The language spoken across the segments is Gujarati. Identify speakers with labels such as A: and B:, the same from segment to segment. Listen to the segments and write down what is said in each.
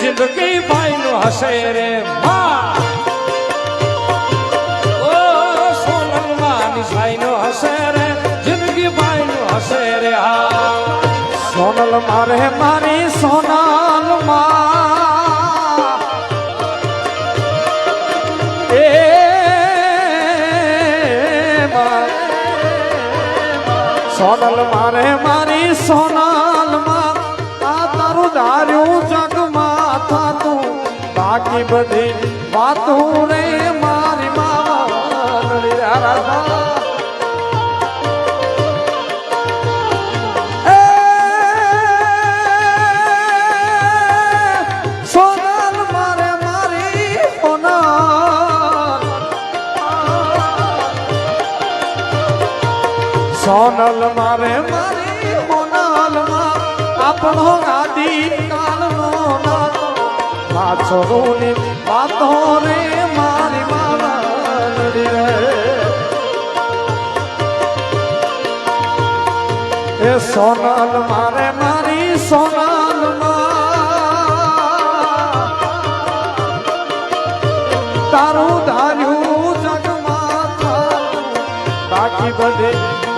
A: જિંદગી ભાઈ નું હશે રે માં ઓ સોનલ માની સાઈ નો હશે રે, જિંદગી ભાઈ નું હશે રે, હા.
B: સોનલ મારે મારી સોનલમાં સોનલ મારે મારી સોનલમાં આ તારું ધાર્યું બાકી બધી વાતું રે મારી માવા સોનલ મારે મારી સોનલ. માં આપણો માછોની વાતો રે મારી માવા રે એ સોનલ મારે મારી સોનલ તારું ધાર્યું જગમાં. બાકી બધે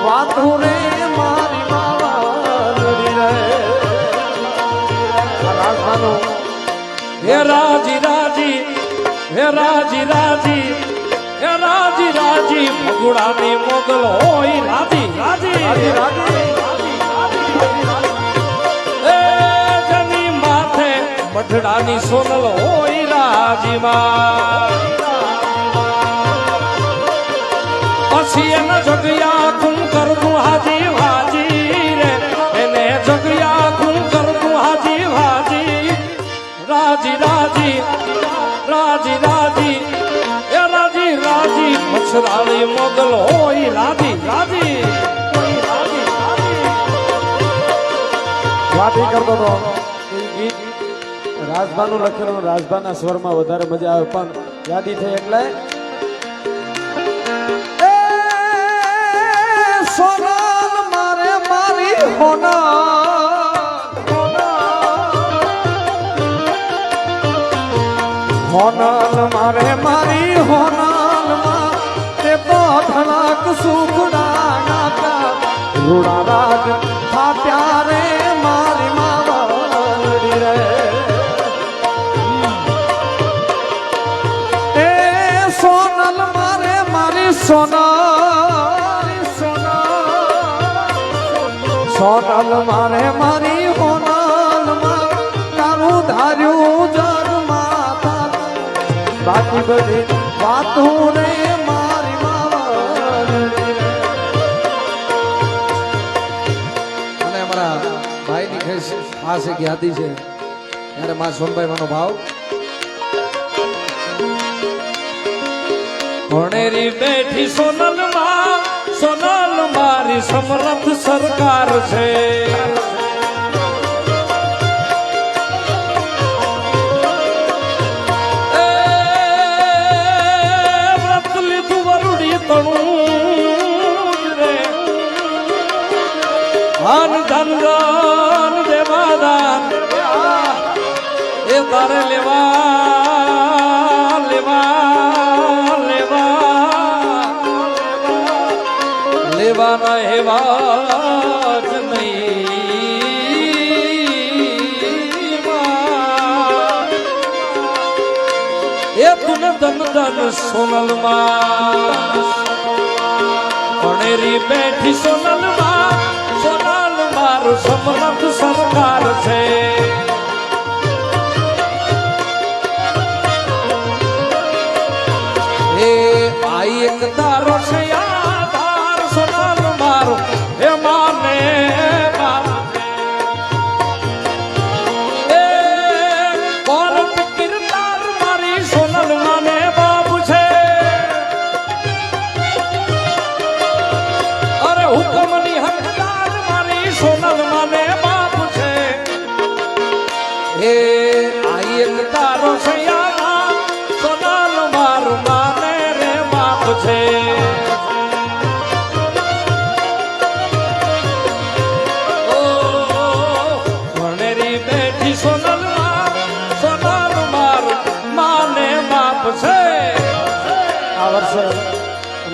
B: વાતો રે મારી માવાલી રે આ રાજમાનું
A: હે રાજી રાજી, હે રાજી રાજી, હે રાજી રાજી ભગુડાની મોગલ હોય રાજી રાજી
B: રાજી રાજી
A: સોનલ હોય રાજીમાં પછી એને જગ્યા તું કરતું હાજી હાજી રે. એને જગ્યા રાજી મોગલ હોય રાધી રાધી રાજી
B: કરતો હતો. ગીત રાજભાનું લખેલું રાજભાના સ્વરમાં વધારે મજા આવે પણ યાદી થઈ એટલે સોનાલ મારે મારી હોના મારે રૂડા રાગ ફાટ્યા પ્યારે મારી માવડી રે. એ સોનલ, મારે મારી સોના સોનલ, મારે મારી હોનલ તારું ધાર્યું જગ માતા. બાકી બધી વાતું રે
C: ખેસ ખ્યાતિ છે. ત્યારે મા સોનભાઈ માનો ભાવ.
A: ભણેરી બેઠી સોનલમાં સોનલ મારી સમરથ સરકાર છે. જ નહીં. એ તું ધન ધન સોનલમાં ભણેરી બેઠી સોનલમાં સોનલ મારું સમરથ સરકાર છે એ આઈ એક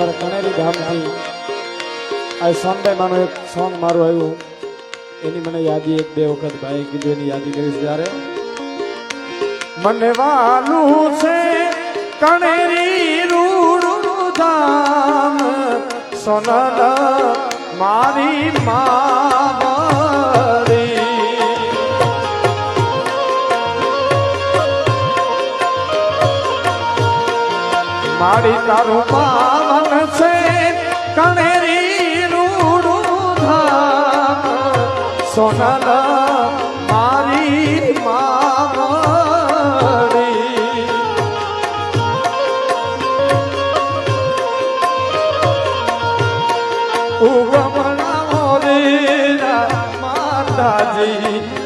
B: અમારા કણેરી ધામથી આ સોનભાઈ માનું એક સોંગ મારું આવ્યું. એની મને યાદી એક બે વખત ભાઈ કીધું, એની યાદી કરીશ ત્યારે. મને વાલું છે કણેરી રૂડું ધામ, સોનલ મારી મા મારી તારું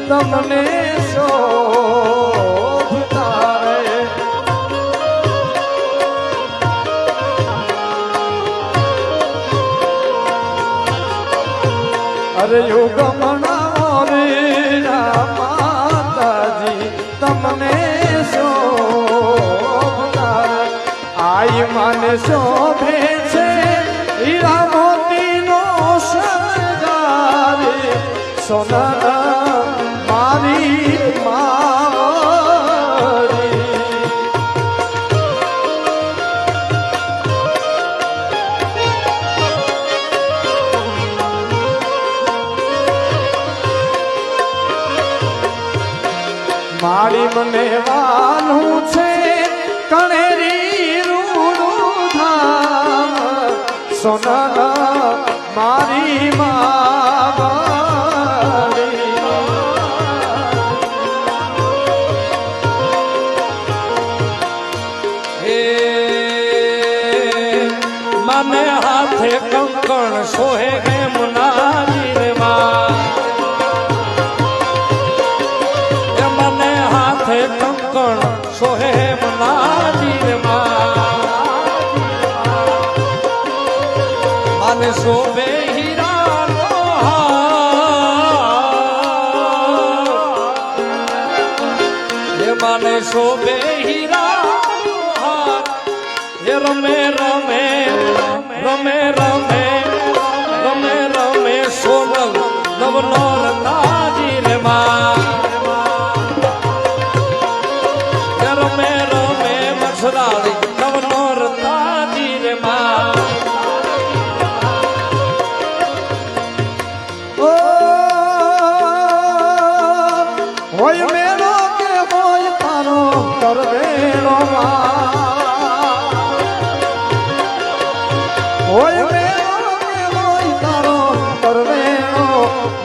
B: તમને શોભતા રે અરે યુગમણા રે માતાજી તમને શોભતા આઈ મને શોભે છે હીરા મોતીનો શણગાર સોના
A: સોહે ગે મુનાજી રે માં એ મને હાથે કંકણ સોહે મુનાજી રે માં અને શોભે મને શોભે હીરા રમે રમે રમે
B: હોય મેળો કે હોય તારો કરવેણો હોય મેળો કે હોય તારો કરવેણો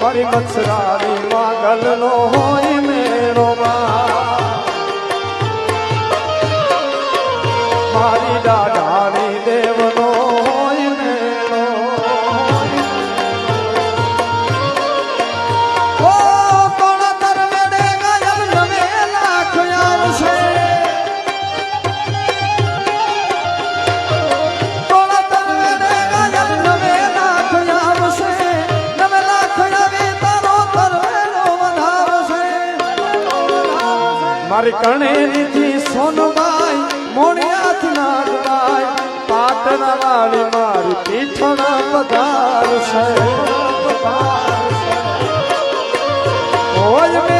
B: મારી મચ્છરારી માગલનો હોય કણેરીથી સોનબાઈ મોણિયાથ ના ગણાય પાટના મારી પીઠણા પધારશે પધારશે હોય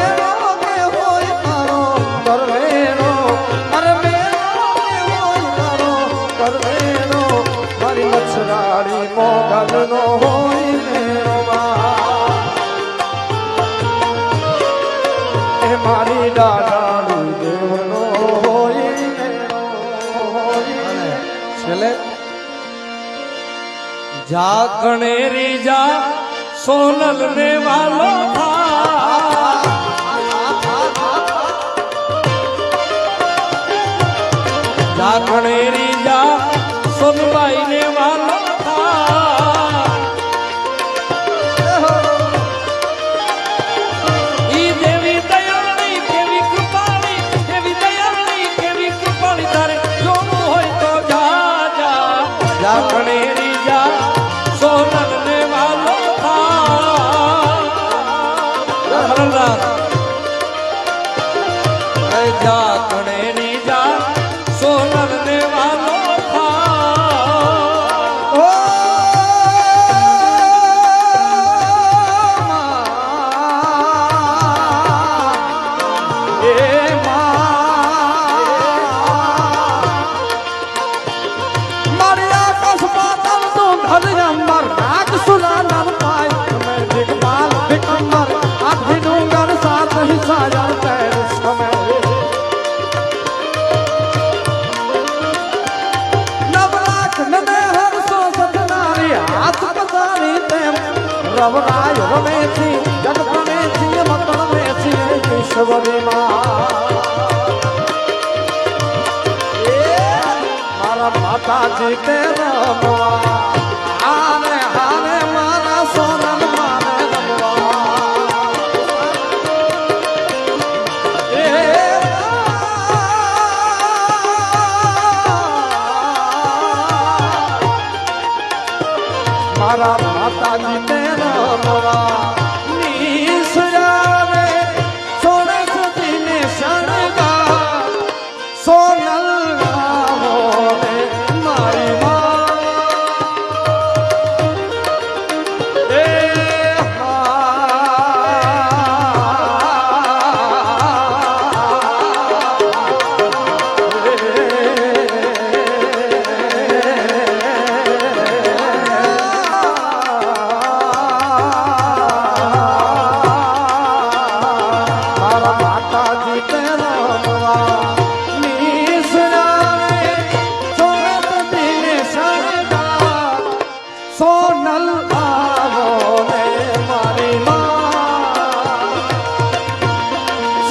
A: જા કણેરી જા સોનલ ને વાલો થા થા હરનાથ
B: રવરાય રમે છે જગ રમે છે મત રમે છે ઈશ્વરી મારા માતાજી તે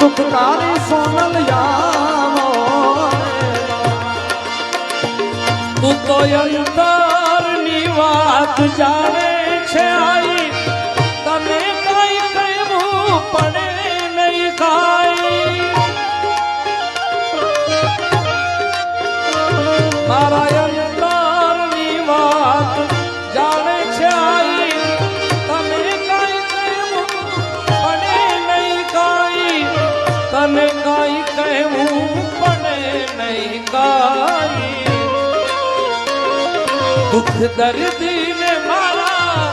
B: સુખકારી સોનલ યાવો
A: તું તો અંતરની વાત જાણે છે આઈ દુઃખ દર્દ ને મારા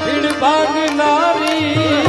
A: ભીડ ભાગનારી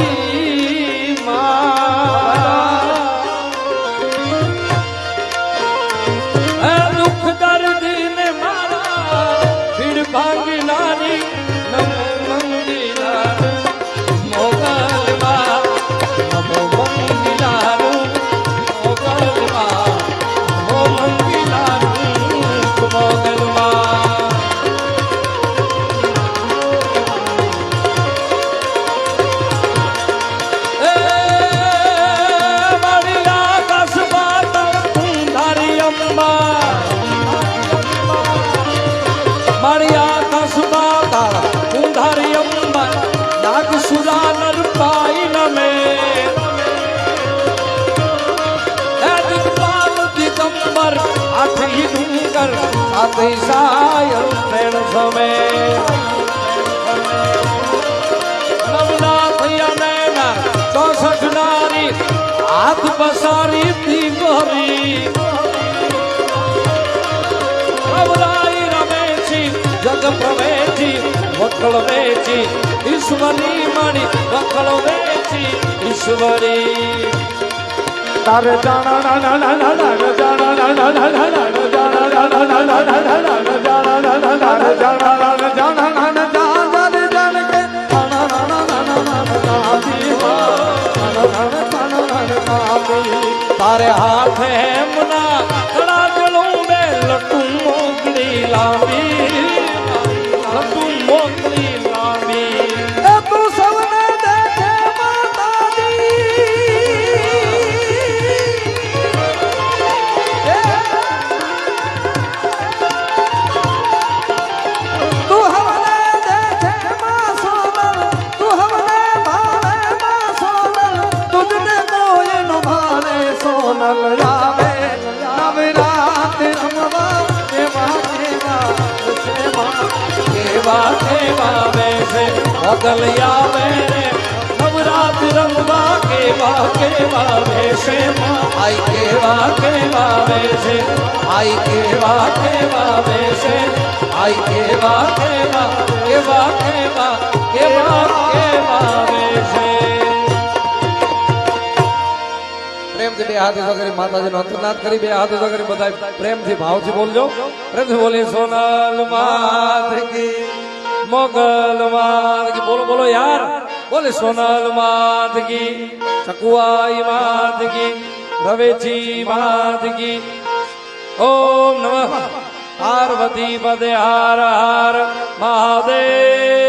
A: સાયલ પ્રેણ સમે ચોસઠ નારી હાથ પસારી ગોરી અવરાઈ રમે છે જગ પ્રવેશી વકળ વેચી ઈશ્વરી મણી વકળ વેચી ઈશ્વરી
B: તારે જાણા જાણા જાણા જાણા જાણા
A: તારે હાથે એમના કડા જળું બે લટું મોકલી લાવી. લટું મોકલી કેવા કેવા આઈ કેવા કેવા બેસે આઈ કેવા કેવા બેસે આઈ કેવા કેવા કેવા કેવા કેવા કેવા બેસે પ્રેમથી બે હાથ ઊંચા માતાજીનો અંતરનાદ કરી, બે હાથ ઊંચા બધા પ્રેમથી ભાવથી બોલજો. પ્રેમથી બોલી, સોનલ માત કી મોગલ માત કી બોલો બોલો યાર. બોલે, સોનલ માત કી ચકુઆઈ માત કી રવેચી માત કી ઓમ નમઃ. પાર્વતી પદે હાર હાર મહાદેવ.